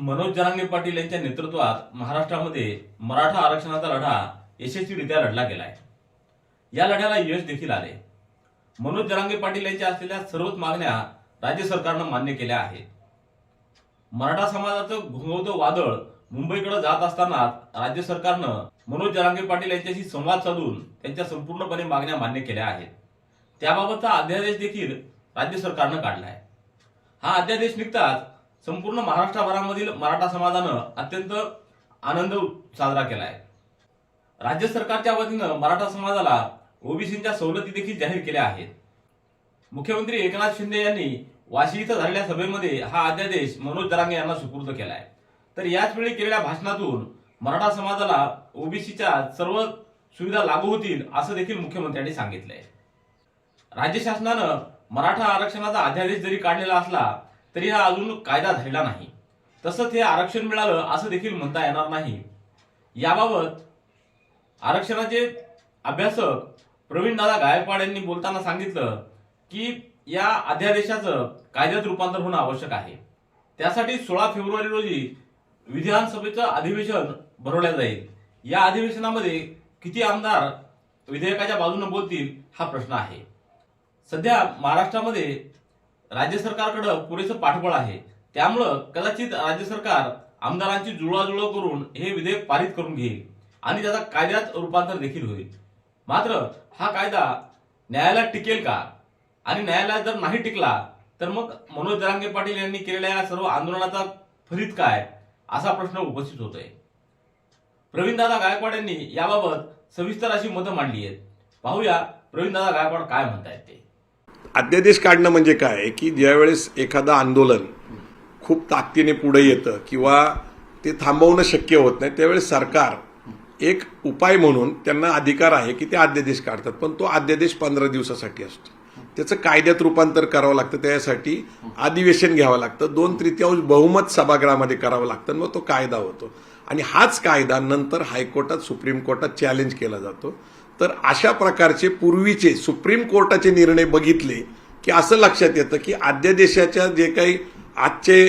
मनोज जरांगे पाटील यांच्या नेतृत्वात महाराष्ट्रामध्ये मराठा आरक्षणाचा लढा यशस्वीरित्या लढला गेलाय. या लढ्याला यश देखील आले. मनोज जरांगे पाटील यांच्या असलेल्या सर्वच मागण्या राज्य सरकारनं मान्य केल्या आहेत. मराठा समाजाचं घोंगवतं वादळ मुंबईकडे जात असताना राज्य सरकारनं मनोज जरांगे पाटील यांच्याशी संवाद साधून त्यांच्या संपूर्णपणे मागण्या मान्य केल्या आहेत. त्याबाबतचा अध्यादेश देखील राज्य सरकारनं काढलाय. हा अध्यादेश निघताच संपूर्ण महाराष्ट्रभरामधील मराठा समाजानं अत्यंत आनंद साजरा केला आहे राज्य सरकारच्या वतीनं मराठा समाजाला ओबीसीच्या सवलती देखील जाहीर केल्या आहेत. मुख्यमंत्री एकनाथ शिंदे यांनी वाशी इथं झालेल्या सभेमध्ये हा अध्यादेश मनोज दरांगे यांना सुपूर्द केलाय. तर याच वेळी केलेल्या भाषणातून मराठा समाजाला ओबीसीच्या सर्व सुविधा लागू होतील असं देखील मुख्यमंत्र्यांनी सांगितलंय. राज्य शासनानं मराठा आरक्षणाचा अध्यादेश जरी काढलेला असला तरी हा अजून कायदा झालेला नाही. तसंच हे आरक्षण मिळालं असं देखील म्हणता येणार नाही. याबाबत आरक्षणाचे अभ्यासक प्रवीण दादा गायकवाड यांनी बोलताना सांगितलं की या अध्यादेशाचं कायद्यात रूपांतर होणं आवश्यक आहे. त्यासाठी सोळा फेब्रुवारी रोजी विधानसभेचं अधिवेशन भरवल्या जाईल. या अधिवेशनामध्ये किती आमदार विधेयकाच्या बाजूने बोलतील हा प्रश्न आहे. सध्या महाराष्ट्रामध्ये राज्य सरकारकडं पुरेसं पाठबळ आहे. त्यामुळं कदाचित राज्य सरकार आमदारांची जुळवाजुळव करून हे विधेयक पारित करून घेईल आणि त्याचा कायद्यात रूपांतर देखील होईल. मात्र हा कायदा न्यायालयात टिकेल का? आणि न्यायालयात जर नाही टिकला तर मग मनोज जरांगे पाटील यांनी केलेल्या या सर्व आंदोलनाचा फलित काय? असा प्रश्न उपस्थित होतोय. प्रवीणदादा गायकवाड यांनी याबाबत सविस्तर अशी मतं मांडली आहेत. पाहूया प्रवीणदादा गायकवाड काय म्हणतायत ते. अध्यादेश काढणं म्हणजे काय? की ज्यावेळेस एखादं आंदोलन खूप ताकदीने पुढे येतं किंवा ते थांबवणं शक्य होत नाही त्यावेळेस सरकार एक उपाय म्हणून त्यांना अधिकार आहे की ते अध्यादेश काढतात. पण तो अध्यादेश पंधरा दिवसासाठी असतो. त्याचं कायद्यात रूपांतर करावं लागतं. त्यासाठी अधिवेशन घ्यावं लागतं. दोन तृतीयांश बहुमत सभागृहामध्ये करावं लागतं. मग तो कायदा होतो. आणि हाच कायदा नंतर हायकोर्टात सुप्रीम कोर्टात चॅलेंज केला जातो. तर अशा प्रकारचे पूर्वीचे सुप्रीम कोर्टाचे निर्णय बघितले की असं लक्षात येतं की अध्यादेशाच्या जे काही आजचे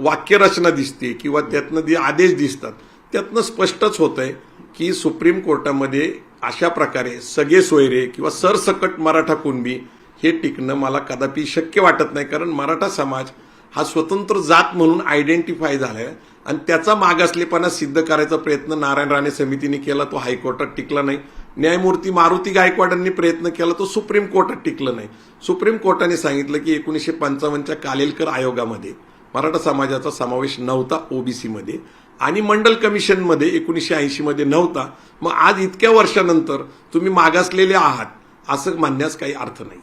वाक्यरचना दिसते किंवा त्यातनं जे आदेश दिसतात त्यातनं स्पष्टच होतं आहे की सुप्रीम कोर्टामध्ये अशा प्रकारे सगळे सोयरे किंवा सरसकट मराठा कुणबी हे टिकणं मला कदापि शक्य वाटत नाही. कारण मराठा समाज हा स्वतंत्र जात म्हणून आयडेंटिफाय झालाय. आणि त्याचा मागासलेपणा सिद्ध करायचा प्रयत्न नारायण राणे समितीने केला तो हायकोर्टात टिकला नाही. न्यायमूर्ती मारुती गायकवाडांनी प्रयत्न केला तो सुप्रीम कोर्टात टिकला नाही. सुप्रीम कोर्टाने सांगितलं की एकोणीसशे पंचावन्नच्या कालेलकर आयोगामध्ये मराठा समाजाचा समावेश नव्हता ओबीसीमध्ये आणि मंडल कमिशनमध्ये एकोणीसशे ऐंशीमध्ये नव्हता. मग आज इतक्या वर्षानंतर तुम्ही मागासलेले आहात असं म्हणण्यास काही अर्थ नाही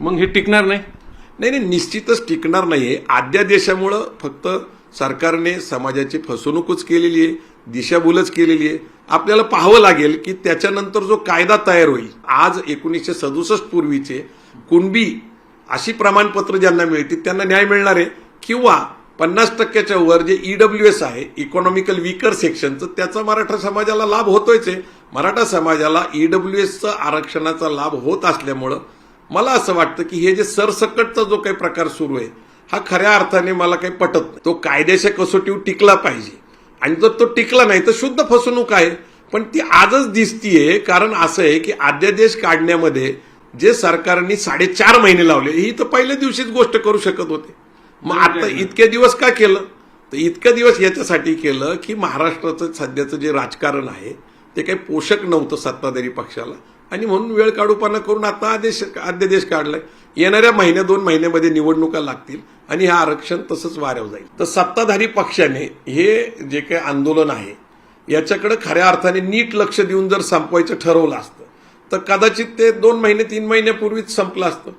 मग हे टिकणार नाही? नाही नाही निश्चितच टिकणार नाही आद्या अध्यादेशामुळं फक्त सरकारने समाजाची फसवणूकच केलेली आहे दिशाभूलच केलेली आहे. आपल्याला पाहावं लागेल की त्याच्यानंतर जो कायदा तयार होईल आज एकोणीसशे सदुसष्ट पूर्वीचे कुणबी अशी प्रमाणपत्र ज्यांना मिळतील त्यांना न्याय मिळणार आहे. किंवा पन्नास टक्क्याच्या वर जे ईडब्ल्यू एस आहे इकॉनॉमिकल विकर सेक्शनचं त्याचा मराठा समाजाला लाभ होतोयच आहे. मराठा समाजाला ईडब्ल्यू एसचा आरक्षणाचा लाभ होत असल्यामुळं मला असं वाटतं की हे जे सरसकटचा जो काही प्रकार सुरू आहे हा खऱ्या अर्थाने मला काही पटत नाही. तो कायद्याच्या कसोटीवर टिकला पाहिजे. आणि जर तो टिकला नाही तर शुद्ध फसवणूक आहे. पण ती आजच दिसतीये कारण असं आहे की अध्यादेश काढण्यामध्ये जे सरकारने साडेचार महिने लावले ही तर पहिल्या दिवशीच गोष्ट करू शकत होते. मग आता इतके दिवस का केलं? तर इतके दिवस याच्यासाठी केलं की महाराष्ट्राचं सध्याचं जे राजकारण आहे ते काही पोषक नव्हतं सत्ताधारी पक्षाला. आणि म्हणून वेळ काढूपणा करून आता आदेश अध्यादेश काढलाय. येणाऱ्या महिन्या दोन महिन्यामध्ये निवडणुका लागतील आणि हे आरक्षण तसंच वाऱ्यावर जाईल. तर सत्ताधारी पक्षाने हे जे काही आंदोलन आहे याच्याकडे खऱ्या अर्थाने नीट लक्ष देऊन जर संपवायचं ठरवलं असतं तर कदाचित ते दोन महिने तीन महिन्यापूर्वीच संपलं असतं.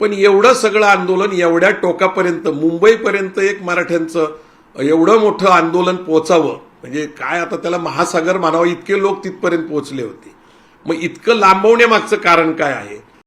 पण एवढं सगळं आंदोलन एवढ्या टोकापर्यंत मुंबईपर्यंत एक मराठ्यांचं एवढं मोठं आंदोलन पोचावं म्हणजे काय आता त्याला महासागर मानावं इतके लोक तिथपर्यंत पोहोचले होते. मग इतकं लांबवण्यामागचं कारण काय आहे?